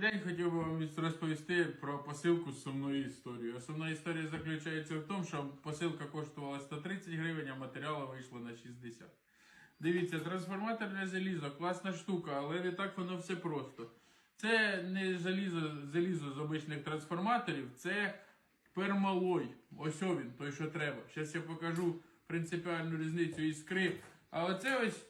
день, хотів би вам розповісти про посилку з сумною історією. Основна історія заключається в тому, що посилка коштувала 130 гривень, а матеріалу вийшло на 60. Дивіться, трансформаторне залізо, класна штука, але не так воно все просто. Це не залізо, залізо з обичних трансформаторів, це пермалой. Ось він, той, що треба. Зараз я покажу принципіальну різницю іскри. А оце ось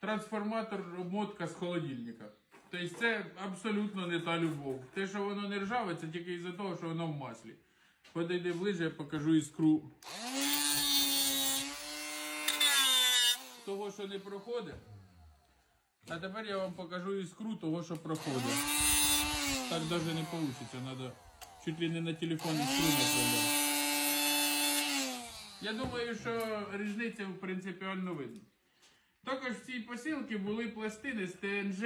трансформатор обмотка з холодильника. Тобто це абсолютно не та любов. Те, що воно не ржаве, це тільки із-за того, що воно в маслі. Подойди ближче, я покажу іскру. Того, що не проходить. А тепер я вам покажу іскру того, що проходить. Так навіть не вийде, треба чуть ли не на телефон іскру направляти. Я думаю, що різниця принципіально видно. Також в цій посилці були пластини з ТНЖ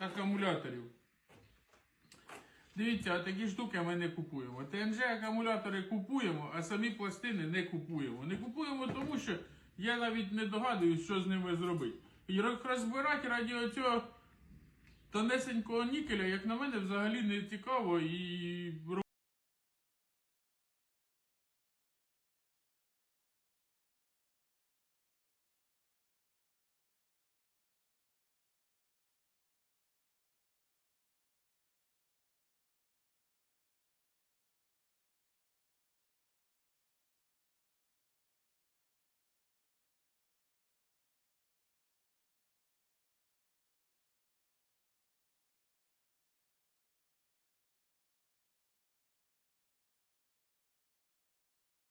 акумуляторів. Дивіться, такі штуки ми не купуємо. ТНЖ акумулятори купуємо, а самі пластини не купуємо. Не купуємо, тому що я навіть не догадуюсь, що з ними зробити. І розбирати раді цього тонесенького нікеля, як на мене, взагалі не цікаво і